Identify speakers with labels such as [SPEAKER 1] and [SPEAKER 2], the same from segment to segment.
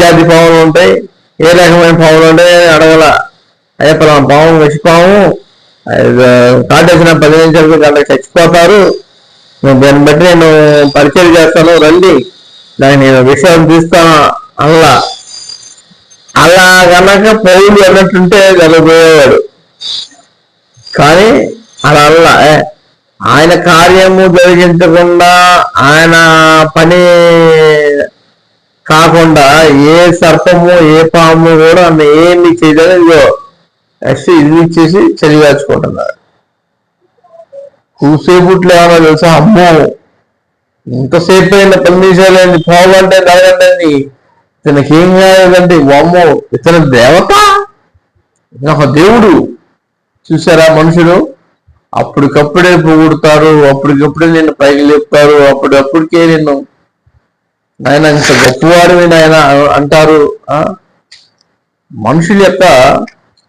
[SPEAKER 1] జాతి పాములు ఉంటాయి ఏ రకమైన పాములు ఉంటాయి అడగల. అయ్యా పలానా పాము విషపాము కాటేసిన పది నిమిషాలకు గంటకు చచ్చిపోతారు. దాన్ని బట్టి నేను పరిచయం చేస్తాను రండి. దాన్ని నేను విషయం తీస్తాను అల్లా. అలా గనక పౌరులు అన్నట్టుంటే జరగబోయేవాడు. కానీ అలా అల్లా ఏ, ఆయన కార్యము జరిగించకుండా ఆయన పని కాకుండా ఏ సర్పము ఏ పాము కూడా ఆమె ఏమి చేయలేదు. ఇదిగో నెక్స్ట్ ఇది ఇచ్చేసి చదివేసుకుంటున్నారు కూసేపుట్లో ఏమన్నా తెలుసా? అమ్మో! ఇంతసేపు అయిన పని నిమిషాలు పోవాలంటే నడగండి ఇతనికేం ఏం కాలేదండి అమ్మో ఇతను దేవత? ఒక దేవుడు. చూసారా మనుషులు? అప్పటికప్పుడే పొగుడుతారు అప్పటికప్పుడే నేను పైకి లేపుతారు అప్పటికప్పటికే నేను ఆయన ఇంత గొప్పవాడివి నాయన అంటారు మనుషుల యొక్క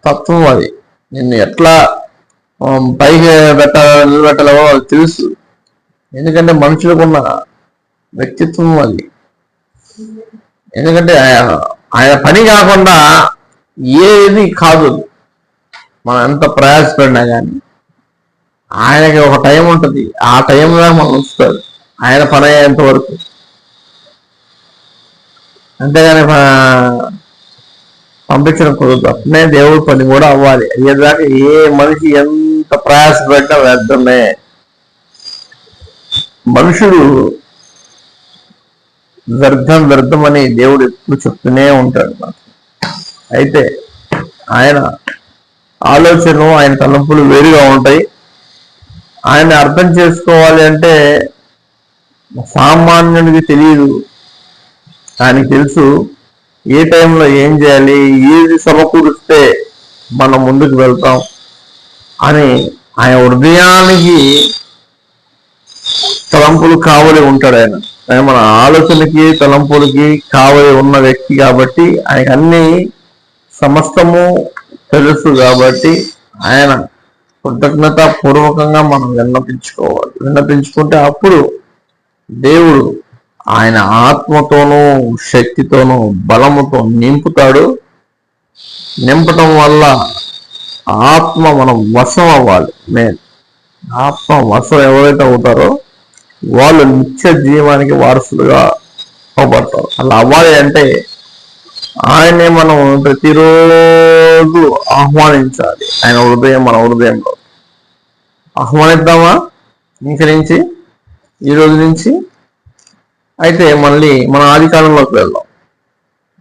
[SPEAKER 1] తత్వం అది. నిన్ను ఎట్లా పైకి పెట్టాలో నిలబెట్టాలో వాళ్ళకి తెలుసు. ఎందుకంటే మనుషులకు ఉన్న వ్యక్తిత్వం అది. ఎందుకంటే ఆయన- ఆయన పని కాకుండా ఏది కాదు. మనం ఎంత ప్రయాసపడినా కానీ ఆయనకి ఒక టైం ఉంటుంది. ఆ టైంలో మనం ఉంచుతారు. ఆయన పని అయ్యేంత వరకు. అంతేగాని పంపించడం కుదరదు. అట్నే దేవుడు పని కూడా అవ్వాలి. అయ్యేదాకా ఏ మనిషి ఎంత ప్రయాసపడ్డా వ్యర్థమే. మనుషుడు వ్యర్థం వ్యర్థం అని దేవుడు ఎప్పుడు చెప్తూనే ఉంటాడు మనకు అయితే ఆయన ఆలోచనలు ఆయన తలంపులు వేరుగా ఉంటాయి. ఆయన అర్థం చేసుకోవాలి అంటే సామాన్యుడికి తెలియదు. దానికి తెలుసు ఏ టైంలో ఏం చేయాలి ఏది సమకూరిస్తే మనం ముందుకు వెళ్తాం అని ఆయన హృదయానికి తలంపులు కావలి ఉంటాడు ఆయన. మన ఆలోచనకి తలంపులకి కావలి ఉన్న వ్యక్తి కాబట్టి ఆయన అన్ని సమస్తము తెలుసు కాబట్టి ఆయన కృతజ్ఞత పూర్వకంగా మనం విన్నపించుకోవాలి. విన్నపించుకుంటే అప్పుడు దేవుడు ఆయన ఆత్మతోనూ శక్తితోనూ బలముతో నింపుతాడు. నింపటం వల్ల ఆత్మ మనం వశం అవ్వాలి. మెయిన్ ఆత్మ వశం ఎవరైతే అవుతారో వాళ్ళు నిత్య జీవానికి వారసులుగా అవబడతారు అలా అవ్వాలి అంటే ఆయనే మనం ప్రతిరోజు ఆహ్వానించాలి. ఆయన హృదయం మన హృదయంలో. ఆహ్వానిద్దామా? ఇంక నుంచి? ఈ రోజు నుంచి? అయితే మళ్ళీ మన ఆది కాలంలోకి వెళ్దాం.